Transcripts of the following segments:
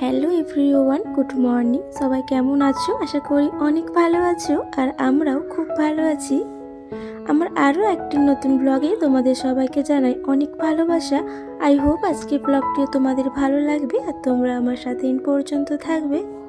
Hello everyone, good morning. সবাই কেমন আছো? আশা করি অনেক ভালো আছো আর আমরাও খুব ভালো আছি। আমার আরও একটি নতুন ব্লগে তোমাদের সবাইকে জানাই অনেক ভালোবাসা। আই হোপ আজকে ব্লগটিও তোমাদের ভালো লাগবে আর তোমরা আমার সাথে পর্যন্ত থাকবে।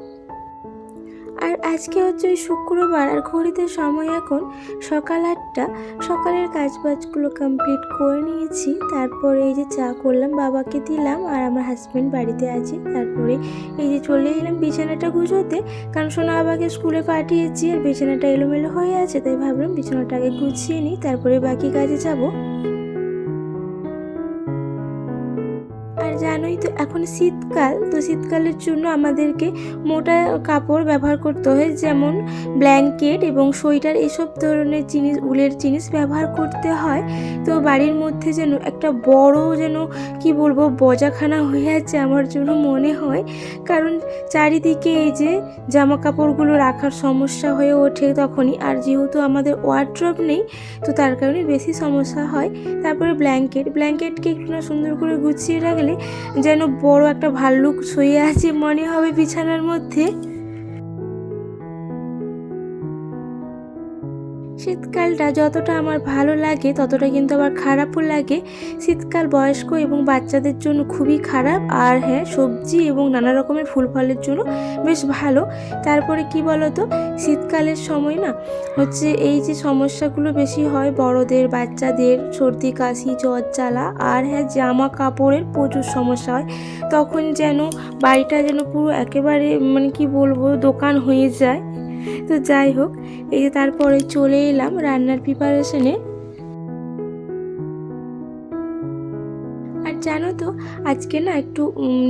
আজকে হচ্ছে ওই শুক্রবার আর ঘড়িতে সময় এখন সকাল আটটা। সকালের কাজবাজগুলো কমপ্লিট করে নিয়েছি। তারপরে এই যে চা করলাম, বাবাকে দিলাম আর আমার হাজব্যান্ড বাড়িতে আছে। তারপরে এই যে চলে এলাম বিছানাটা গুছোতে। কারণ সোনা বাবাকে স্কুলে পাঠিয়েছি আর বিছানাটা এলোমেলো হয়ে আছে, তাই ভাবলাম বিছানাটা আগে গুছিয়ে নিই, তারপরে বাকি কাজে যাব। আর জানোই তো এখন শীতকাল, তো শীতকালের জন্য আমাদেরকে মোটা কাপড় ব্যবহার করতে হয়, যেমন ব্ল্যাঙ্কেট এবং সোয়েটার, এসব ধরনের জিনিস, উলের জিনিস ব্যবহার করতে হয়। তো বাড়ির মধ্যে যেন একটা বড় যেন, কি বলব, বজাখানা হয়ে আছে আমার জন্য মনে হয়। কারণ চারিদিকে এই যে জামা কাপড়গুলো রাখার সমস্যা হয়ে ওঠে তখনই, আর যেহেতু আমাদের ওয়ার্ড্রপ নেই, তো তার কারণে বেশি সমস্যা হয়। তারপরে ব্ল্যাঙ্কেট, ব্ল্যাঙ্কেটকে একটু না সুন্দর করে গুছিয়ে রাখলে যেন বড় একটা ভাল্লুক শুয়ে আছে মনে হবে বিছানার মধ্যে। শীতকালটা যতটা আমার ভালো লাগে, ততটা কিন্তু আবার খারাপও লাগে। শীতকাল বয়স্ক এবং বাচ্চাদের জন্য খুবই খারাপ। আর হ্যাঁ সবজি এবং নানা রকমের ফুল ফলের জন্য বেশ ভালো। তারপরে কি বলতো? শীতকালের সময় না হচ্ছে এই যে সমস্যাগুলো বেশি হয় বড়দের, বাচ্চাদের, সর্দি, কাশি, জ্বর, জ্বালা আর হ্যাঁ জামা কাপড়ের প্রচুর সমস্যা হয়। তখন যেন বাড়িটা যেন পুরো একেবারে মানে কি বলব, দোকান হয়ে যায়। তো যাই হোক, এই যে তারপরে চলে এলাম রান্নার প্রিপারেশনে আর জানো তো, আজকে না একটু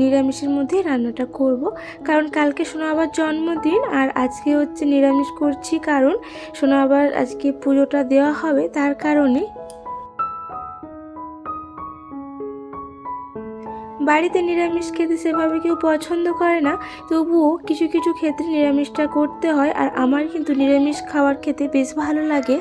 নিরামিষের মধ্যে রান্নাটা করব। কারণ কালকে সোনা আবার জন্মদিন আর আজকে হচ্ছে নিরামিষ করছি কারণ সোনা আবার আজকে পুজোটা দেওয়া হবে তার কারণে। বাড়িতে নিরামিষ খেতে সেভাবে কেউ পছন্দ করে না, তবুও কিছু কিছু ক্ষেত্রে নিরামিষটা করতে হয় আর আমার কিন্তু নিরামিষ খাবার খেতে বেশ ভালো লাগে।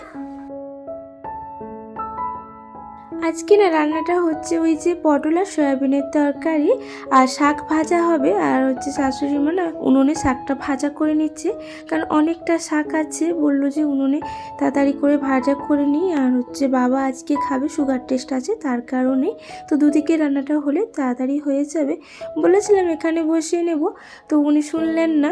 আজকে না রান্নাটা হচ্ছে ওই যে পটল আর সয়াবিনের তরকারি আর শাক ভাজা হবে। আর হচ্ছে শাশুড়ি মা না উনুনে শাকটা ভাজা করে নিচ্ছে। কারণ অনেকটা শাক আছে, বলল যে উনুনে তাড়াতাড়ি করে ভাজা করে নিই। আর হচ্ছে বাবা আজকে খাবে সুগার টেস্ট আছে, তার কারণে। তো দুদিকে রান্নাটা হলে তাড়াতাড়ি হয়ে যাবে। বলেছিলাম এখানে বসিয়ে নেব, তো উনি শুনলেন না।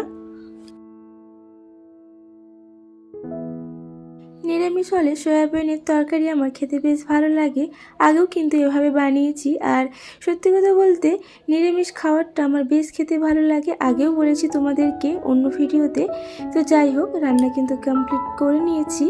নিরামিষ হলে সয়াবিনের তরকারি আমার খেতে বেশ ভালো লাগে। আগেও কিন্তু এভাবে বানিয়েছি। আর সত্যি কথা বলতে নিরামিষ খাবারটা আমার বেশ খেতে ভালো লাগে। আগেও বলেছি তোমাদেরকে অন্য ভিডিওতে। তো যাই হোক, রান্না কিন্তু কমপ্লিট করে নিয়েছি।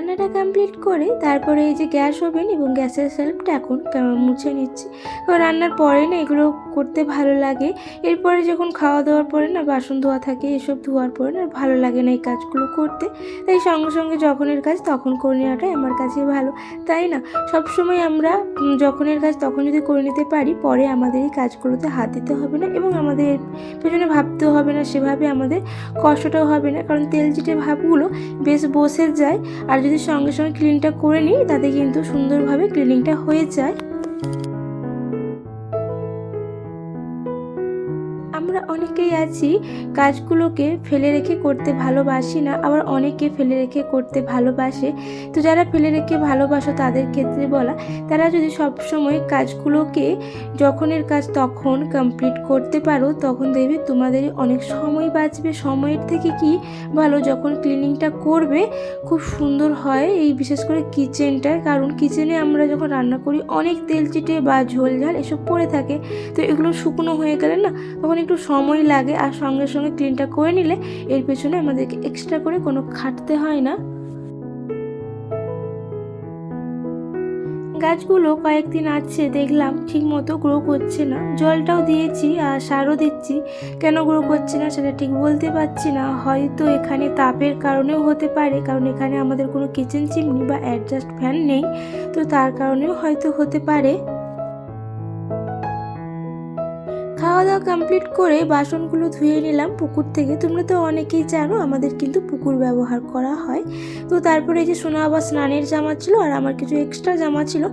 রান্নাটা কমপ্লিট করে তারপরে এই যে গ্যাস ওভেন এবং গ্যাসের সেলফটা এখন মুছে নিচ্ছি। কারণ রান্নার পরে না এগুলো করতে ভালো লাগে। এরপরে যখন খাওয়া দাওয়ার পরে না বাসন ধোয়া থাকে, এসব ধোয়ার পরে না ভালো লাগে না এই কাজগুলো করতে। তাই সঙ্গে সঙ্গে যখনের কাজ তখন করে নেওয়াটাই আমার কাছে ভালো। তাই না? সব সময় আমরা যখনের কাজ তখন যদি করে নিতে পারি, পরে আমাদের এই কাজগুলোতে হাত দিতে হবে না এবং আমাদের পেছনে ভাবতেও হবে না, সেভাবে আমাদের কষ্টটাও হবে না। কারণ তেল চিটে ভাবগুলো বেশ বসে যায়। আর যদি সঙ্গে সঙ্গে ক্লিনটা করে নিই তাতে কিন্তু সুন্দরভাবে ক্লিনিংটা হয়ে যায়। আমরা অনেকেই আছি, কাজগুলোকে ফেলে রেখে করতে ভালোবাসি না, আবার অনেকে ফেলে রেখে করতে ভালোবাসে। তো যারা ফেলে রেখে ভালোবাসো তাদের ক্ষেত্রে বলা, তারা যদি সব সময় কাজগুলোকে যখনের কাজ তখন কমপ্লিট করতে পারো, তখন দেখবে তোমাদের অনেক সময় বাঁচবে। সময়ের থেকে কি ভালো, যখন ক্লিনিংটা করবে, খুব সুন্দর হয় এই বিশেষ করে কিচেনটা কারণ কিচেনে আমরা যখন রান্না করি, অনেক তেল চিটে বা ঝোল ঝাল এসব পড়ে থাকে। তো এগুলো শুকনো হয়ে গেলে না, তখন একটু সময় লাগে আর সঙ্গে সঙ্গে ক্লিনটা করে নিলে এর পেছনে আমাদেরকে এক্সট্রা করে কোনো খাটতে হয় না। গাছগুলো কয়েকদিন আছে, দেখলাম ঠিক মতো গ্রো করছে না। জলটাও দিয়েছি আর সারও দিচ্ছি। কেন গ্রো করছে না সেটা ঠিক বলতে পারছি না। হয়তো এখানে তাপের কারণেও হতে পারে, কারণ এখানে আমাদের কোনো কিচেন চিমনি বা অ্যাডজাস্ট ফ্যান নেই। তো তার কারণেও হয়তো হতে পারে। খাওয়া দাওয়া কমপ্লিট করে বাসনগুলো ধুয়ে নিলাম পুকুর থেকে। তোমরা তো অনেকেই জানো আমাদের কিন্তু পুকুর ব্যবহার করা হয়। তো তারপরে এই যে সোনা আবার স্নানের জামা ছিল আর আমার কিছু এক্সট্রা জামা ছিল,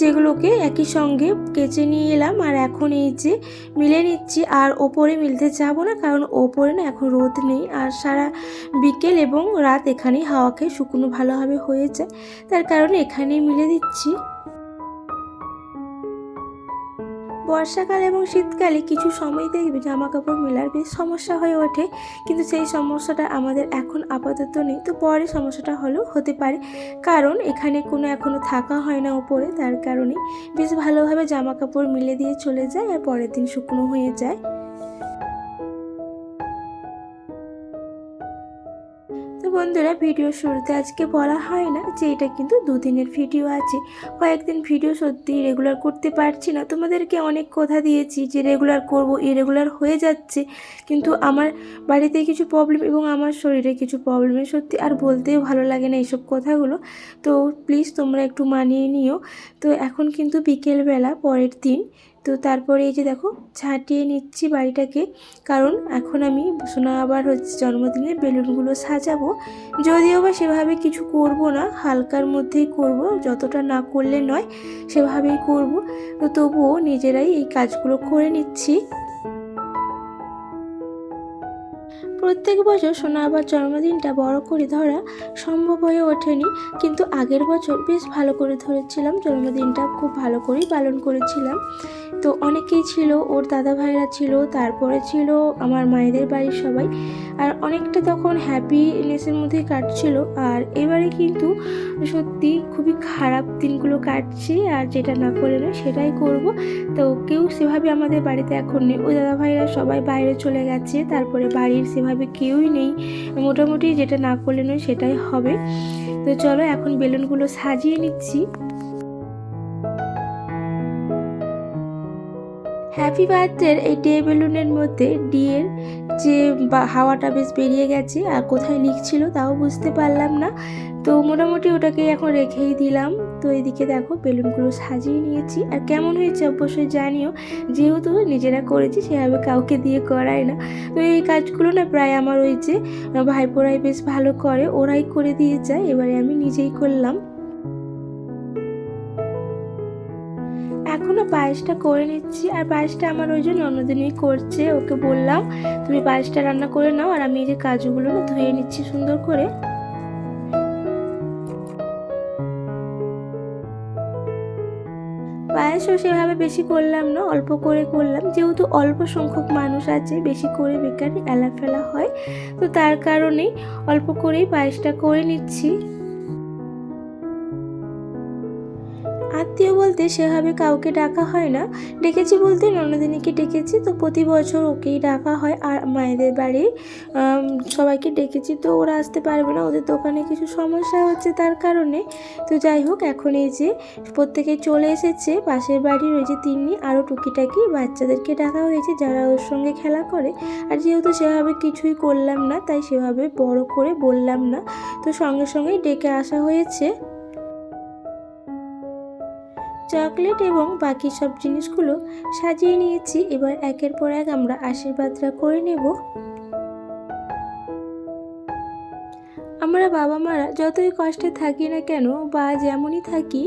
যেগুলোকে একই সঙ্গে কেচে নিয়ে এলাম। আর এখন এই যে মিলে নিচ্ছি, আর ওপরে মিলতে যাব না, কারণ ওপরে না এখন রোদ নেই। আর সারা বিকেল এবং রাত এখানেই হাওয়া খেয়ে শুকনো ভালোভাবে হয়ে যায়। তার কারণে এখানেই মিলে দিচ্ছি। বর্ষাকাল এবং শীতকালে কিছু সময় দেখবে জামা কাপড় মেলার বেশ সমস্যা হয়ে ওঠে। কিন্তু সেই সমস্যাটা আমাদের এখন আপাতত নেই। তো পরে সমস্যাটা হলেও হতে পারে। কারণ এখানে কোনো এখনও থাকা হয় না ওপরে, তার কারণে বেশ ভালোভাবে জামা কাপড় মিলে দিয়ে চলে যায় আর পরের দিন শুকনো হয়ে যায়। বন্ধুরা, ভিডিও শুরুতে আজকে বলা হয় না যে এটা কিন্তু দুদিনের ভিডিও আছে। কয়েকদিন ভিডিও সত্যি রেগুলার করতে পারছি না। তোমাদেরকে অনেক কথা দিয়েছি যে রেগুলার করব ইরেগুলার হয়ে যাচ্ছে। কিন্তু আমার বাড়িতে কিছু প্রবলেম এবং আমার শরীরে কিছু প্রবলেমের সত্যি আর বলতেও ভালো লাগে না এইসব কথাগুলো। তো প্লিজ তোমরা একটু মানিয়ে নিও। তো এখন কিন্তু বিকেলবেলা পরের দিন তো তারপরে এই যে দেখো, ছাটিয়ে নিচ্ছি বাড়িটাকে। কারণ এখন আমি সোনা আবার হচ্ছে জন্মদিনে বেলুনগুলো সাজাবো। যদিও বা সেভাবে কিছু করব না, হালকার মধ্যেই করব, যতটা না করলে নয়, সেভাবেই করব। তো তবুও নিজেরাই এই কাজগুলো করে নিচ্ছি। প্রত্যেক বছর সোনা আবার জন্মদিনটা বড় করে ধরা সম্ভব হয়ে ওঠেনি, কিন্তু আগের বছর বেশ ভালো করে ধরেছিলাম, জন্মদিনটা খুব ভালো করেই পালন করেছিলাম। তো অনেকেই ছিল, ওর দাদা ভাইরা ছিল, তারপরে ছিল আমার মায়েদের বাড়ির সবাই, আর অনেকটা তখন হ্যাপিনেসের মধ্যেই কাটছিল। আর এবারে কিন্তু সত্যি খুবই খারাপ দিনগুলো কাটছে, আর যেটা না করে না সেটাই করব। তো কেউ সেভাবে আমাদের বাড়িতে এখন নেই। ওই দাদা ভাইরা সবাই বাইরে চলে গেছে, তারপরে বাড়ির সেভাবে কেউই নেই। মোটামুটি যেটা না করলে নয় সেটাই হবে। তো চলো এখন বেলুনগুলো সাজিয়ে নিচ্ছি। হ্যাপি বার্থডের এই ডে বেলুনের মধ্যে ডিয়ের যে বা- হাওয়াটা বেশ বেরিয়ে গেছে আর কোথায় লিখছিল তাও বুঝতে পারলাম না। তো মোটামুটি ওটাকে এখন রেখেই দিলাম। তো এদিকে দেখো বেলুনগুলো সাজিয়ে নিয়েছি। আর কেমন হয়েছে অবশ্যই জানিও। যেহেতু নিজেরা করেছি সেভাবে কাউকে দিয়ে করায় না। তো এই কাজগুলো না প্রায় আমার ওই যে ভাইপোরাই বেশ ভালো করে, ওরাই করে দিয়ে যায় এবারে আমি নিজেই করলাম। পায়েসটা করে নিচ্ছি, আর পায়েসটা আমার ওই জন্য অন্যদিনই করছে, ওকে বললাম, তুমি পায়েসটা রান্না করে নাও, আর আমি এই যে কাজুগুলো ধুয়ে নিচ্ছি সুন্দর করে। পায়েসও সেভাবে বেশি করলাম না, অল্প করে করলাম। যেহেতু অল্প সংখ্যক মানুষ আছে, বেশি করে বেকারি এলাফেলা হয়, তো তার কারণেই অল্প করেই পায়েসটা করে নিচ্ছি। আত্মীয় বলতে সেভাবে কাউকে ডাকা হয় না। ডেকেছি বলতে ননদিনীকে ডেকেছি তো প্রতি বছর ওকেই ডাকা হয় আর মায়েদের বাড়ি সবাইকে ডেকেছি তো ওরা আসতে পারবে না। ওদের দোকানে কিছু সমস্যা হচ্ছে তার কারণে। তো যাই হোক, এখন এই যে প্রত্যেকে চলে এসেছে, পাশের বাড়ির ওই যে তিন্নি আরও টুকিটাকি বাচ্চাদেরকে ডাকা হয়েছে যারা ওর সঙ্গে খেলা করে। আর যেহেতু সেভাবে কিছুই করলাম না, তাই সেভাবে বড় করে বললাম না। তো সঙ্গে সঙ্গেই ডেকে আসা হয়েছে। চকলেট এবং বাকি সব জিনিসগুলো সাজিয়ে নিয়েছি। এবার একের পর এক আমরা আশীর্বাদটা করে নেব। আমরা বাবা মারা যতই কষ্টে থাকি না কেন বা যেমনই থাকি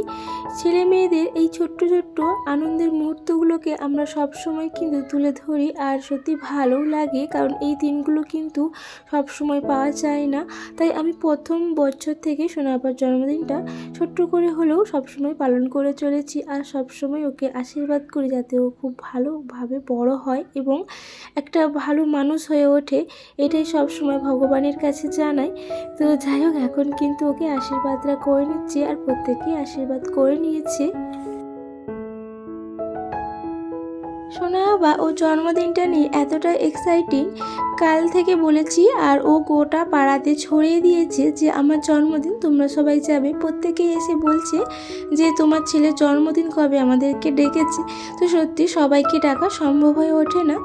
ছেলে মেয়েদের এই ছোট্ট ছোট্ট আনন্দের মুহূর্তগুলোকে আমরা সব সময় কিন্তু তুলে ধরি আর সত্যি ভালোও লাগে কারণ এই দিনগুলো কিন্তু সব সময় পাওয়া যায় না। তাই আমি প্রথম বছর থেকে সোনাপার জন্মদিনটা ছোট্ট করে হলেও সবসময় পালন করে চলেছি আর সবসময় ওকে আশীর্বাদ করি যাতে ও খুব ভালোভাবে বড় হয় এবং একটা ভালো মানুষ হয়ে ওঠে, এটাই সবসময় ভগবানের কাছে জানাই। তো যাই হোক এখন কিন্তু ওকে আশীর্বাদরা করে নিচ্ছে আর প্রত্যেকেই আশীর্বাদ করে নিয়েছে। সোনা, বা ও জন্মদিনটা নিয়ে এতটা এক্সাইটিং কাল থেকে বলেছি আর ও গোটা পাড়াতে ছড়িয়ে দিয়েছে যে, আমার জন্মদিন, তোমরা সবাই যাবে। প্রত্যেকেই এসে বলছে যে, তোমার ছেলের জন্মদিন কবে আমাদেরকে ডেকেছে? তো সত্যি সবাইকে ডাকা সম্ভব হয়ে ওঠে না।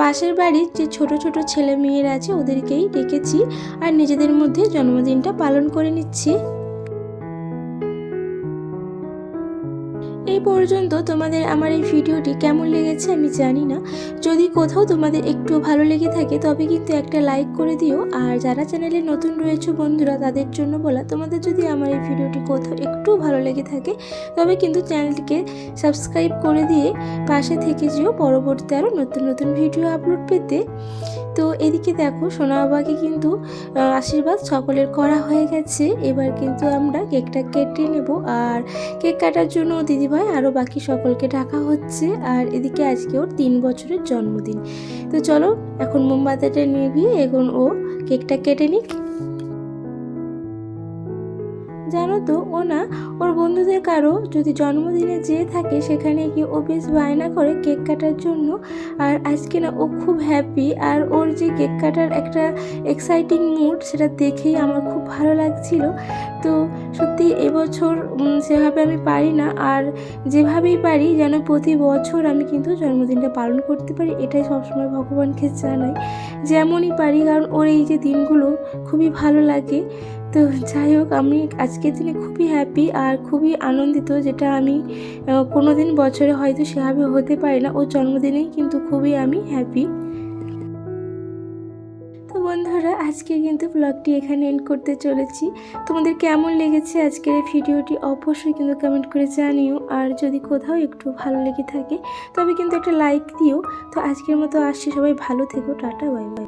পাশের বাড়ির যে ছোট ছোট ছেলে মেয়েরা আছে, ওদেরকেই ডেকেছি আর নিজেদের মধ্যে জন্মদিনটা পালন করে নিচ্ছি। এই পর্যন্ত তোমাদের আমার এই ভিডিওটি কেমন লেগেছে আমি জানি না। যদি কোথাও তোমাদের একটু ভালো লেগে থাকে তবে কিন্তু একটা লাইক করে দিও। আর যারা চ্যানেলে নতুন রয়েছে বন্ধুরা, তাদের জন্য বলা, তোমাদের যদি আমার এই ভিডিওটি কোথাও একটু ভালো লেগে থাকে তবে কিন্তু চ্যানেলটিকে সাবস্ক্রাইব করে দিয়ে পাশে থেকে যেও। পরবর্তী আরও নতুন নতুন ভিডিও আপলোড পেতে তো এদিকে দেখো সোনা বাবাকে কিন্তু আশীর্বাদ সকলের করা হয়ে গেছে। এবার কিন্তু আমরা কেকটা কেটে নেব। আর কেক কাটার জন্য দিদিভাই আরও বাকি সকলকে ডাকা হচ্ছে। আর এদিকে আজকে ওর তিন বছরের জন্মদিন। তো চলো, এখন মোমবাতিটা নিবি এখন ও কেকটা কেটে নিক। জানো তো ও না ওর বন্ধুদের কারও যদি জন্মদিনে যেয়ে থাকে, সেখানে গিয়ে বেশ বায়না করে কেক কাটার জন্য। আর আজকে না, ও খুব হ্যাপি আর ওর যে কেক কাটার একটা এক্সাইটিং মুড সেটা দেখেই আমার খুব ভালো লাগছিল। তো সত্যি এবছর সেভাবে আমি পারি না, আর যেভাবেই পারি, যেন প্রতি বছর আমি কিন্তু জন্মদিনটা পালন করতে পারি, এটাই সবসময় ভগবানকে জানাই। যেমনই পারি, কারণ ওর এই যে দিনগুলো খুবই ভালো লাগে। তো যাই হোক, আমি আজকের দিনে খুবই হ্যাপি আর খুবই আনন্দিত যেটা আমি কোনো দিন বছরে হয়তো সেভাবে হতে পারি না। ওর জন্মদিনেই কিন্তু খুবই আমি হ্যাপি তো বন্ধুরা আজকে কিন্তু ব্লগটি এখানে এন্ড করতে চলেছি। তোমাদের কেমন লেগেছে আজকের এই ভিডিওটি অবশ্যই কিন্তু কমেন্ট করে জানিও। আর যদি কোথাও একটু ভালো লেগে থাকে, তবে কিন্তু একটা লাইক দিও। তো আজকের মতো আসছি। সবাই ভালো থেকো। Tata bye bye